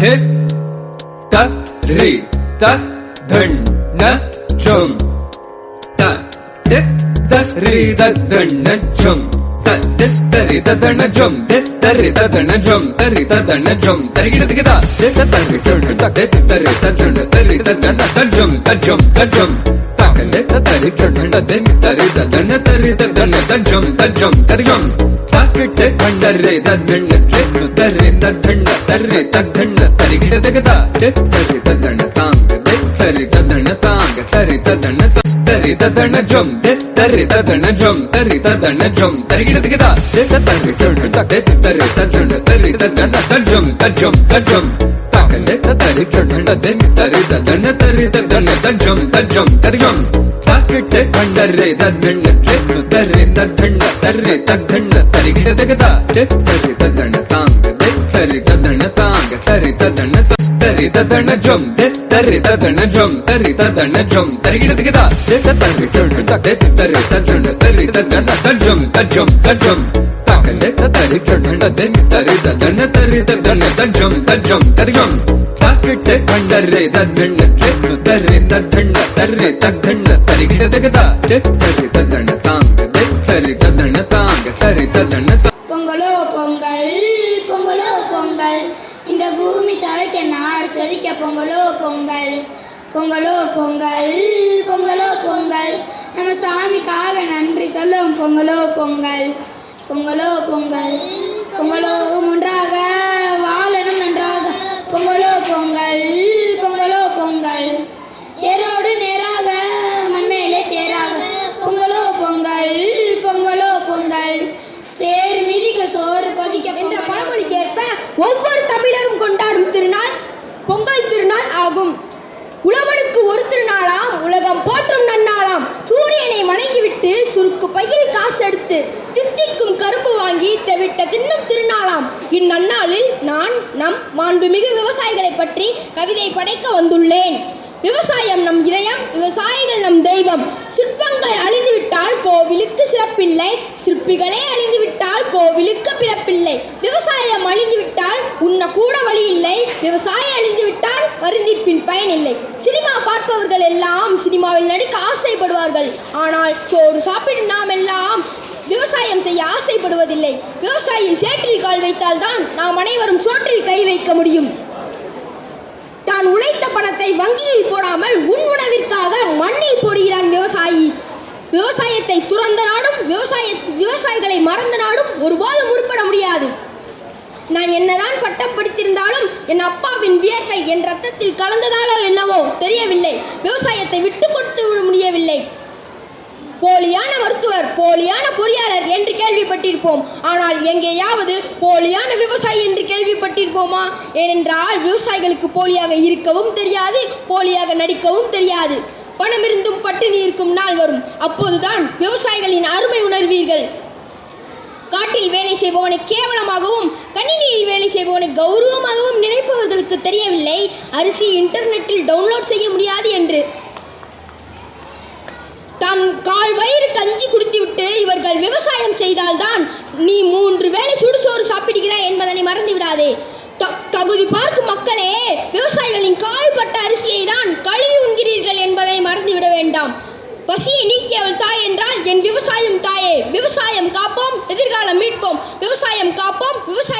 த ரி த தண் ந ஜம் த ரி த ஜம் ತರಿ ತದಣ ಜೊಂ ತರಿ ತದಣ ಜೊಂ ತರಿ ತದಣ ಜೊಂ ತರಿಗಿಡದಗಿದ ತರಿ ತೊಂಡು ತಟೆ ತರಿ ತದಣ ತರಿ ತದಣ ತಜೊಂ ತಜೊಂ ತಜೊಂ ತಕಲೆ ತರಿ ತೊಂಡ ತರಿ ತದಣ ತರಿ ತದಣ ತಜೊಂ ತಜೊಂ ತರಿಗೊಂ ತಾಕಿಟ್ಟೆ ಕಂಡರೆ ತದ್ದಣ್ಣ ತರಿ ತದ್ದಣ್ಣ ತರಿ ತದ್ದಣ್ಣ ತರಿಗಿಡದಗದ ತರಿ ತದಣ ತಾಂಗ ತರಿ ತದಣ ತಾಂಗ ತರಿ ತದಣ தரி ததன ஜும் தி தரி ததன ஜும் தரி ததன ஜும் தரிகிடதுக்கு தா தி தரி ததன தி தரி ததன தரி ததன தஜும் தஜும் தஜும் தகலே தரி ததன தி தரி ததன தரி ததன தஜும் தஜும் தரியும் தாக்கிட்டு கண்டரே ததன தி தரி ததன தரி ததன தரிகிடதுக்கு தா தி தரி ததன தாங்க தி தரி ததன தாங்க தரி ததன தரி ததன ஜும் தி தரி ததன ஜும் தரி ததன ஜும் தரிகிடதுக்கு தா தி தரி ததன தி தரி ததன தரி ததன தஜும் தஜும் தஜும் தகலே தரி ததன தி தரி ததன தரி ததன தஜும் தஜும் தரியும் தாக்கிட்டு கண்டரே ததன தி தரி ததன தரி ததன தரிகிடதுக்கு தா தி தரி ததன தாங்க தி தரி ததன தாங்க செழிக்க பொங்கலோ பொங்கல் பொங்கலோ பொங்கல் பொங்கலோ பொங்கல். நம்ம சாமிக்காக நன்றி சொல்லும் பொங்கலோ பொங்கல் பொங்கலோ பொங்கல் பொங்கலோ ஒன்றாக பொங்கல் திருநாள் ஆகும். உழவனுக்கு ஒரு திருநாளாம் உலகம் போற்றும் நன்னாளாம். சூரியனை வணங்கிவிட்டு சுருக்கு பையில் காசு எடுத்து தித்திக்கும் கரும்பு வாங்கி தெவிட்ட தின்னும் திருநாளாம். இந்நன்னாளில் நான் நம் மாண்புமிகு விவசாயிகளை பற்றி கவிதை படைக்க வந்துள்ளேன். விவசாயம் நம் இதயம் விவசாயிகள் நம் தெய்வம். சிற்பங்கள் அழிந்துவிட்டால் கோவிலுக்கு சிறப்பில்லை. சிற்பிகளே அழிந்துவிட்டால் கோவிலுக்கு பிறப்பில்லை. விவசாயம் அழிந்துவிட்டால் உண்ண கூட வழி இல்லை விவசாய வருந்தி பின் பயனில்லை. சினிமா பார்ப்பவர்கள் எல்லாம் சினிமாவில் நடிக்க ஆசைப்படுவார்கள். ஆனால் சோறு சாப்பிடும் நாம் எல்லாம் விவசாயம் செய்ய ஆசைப்படுவதில்லை. விவசாயி சேற்றில் கால் வைத்தால் தான் நாம் அனைவரும் சோற்றில் கை வைக்க முடியும். தான் உழைத்த பணத்தை வங்கியில் போடாமல் உன் உணவிற்காக மண்ணில் போடுகிறான் விவசாயி. விவசாயத்தை துறந்த நாடும் விவசாய விவசாயிகளை மறந்த நாடும் ஒருபோதும் உருப்பட முடியாது. நான் என்னதான் பட்டம் படித்திருந்தாலும் என் அப்பாவின் வியர்வை என் ரத்தத்தில் கலந்ததாலோ என்னவோ தெரியவில்லை. விவசாயத்தை விட்டு கொடுத்து விட முடியவில்லை. போலியான மருத்துவர் போலியான பொறியாளர் என்று கேள்விப்பட்டிருப்போம். ஆனால் எங்கேயாவது போலியான விவசாயி என்று கேள்விப்பட்டிருப்போமா? ஏனென்றால் விவசாயிகளுக்கு போலியாக இருக்கவும் தெரியாது போலியாக நடிக்கவும் தெரியாது. பணம் இருந்தும் பட்டினி இருக்கும் நாள் வரும். அப்போதுதான் விவசாயிகளின் அருமை உணர்வீர்கள். காட்டில் வேலை செய்பவனை கேவலமாகவும் கணினியில் வேலை செய்பவனை கௌரவமாகவும் நினைப்பவர்களுக்கு தெரியவில்லை. அரிசி இன்டர்நெட்டில் டவுன்லோட் செய்ய முடியாது என்று. தன் கால் வயிறு கஞ்சி குடித்துவிட்டு இவர்கள் விவசாயம் செய்தால்தான் நீ மூன்று வேளை சுடுசோறு சாப்பிடுகிறாய் என்பதனை மறந்து விடாதே தகுதி பார்க்கும் மக்களே விவசாயிகளின் கால்பட்ட அரிசியை தான் கழுவி உண்கிறீர்கள் என்பதை மறந்துவிட வேண்டாம். பசியை நீக்கியவள் தாய் என்றால் என் விவசாயம் தாயே விவசாயம் காப்போம் எதிர்காலம் மீட்போம் விவசாயம் காப்போம் விவசாயிகளை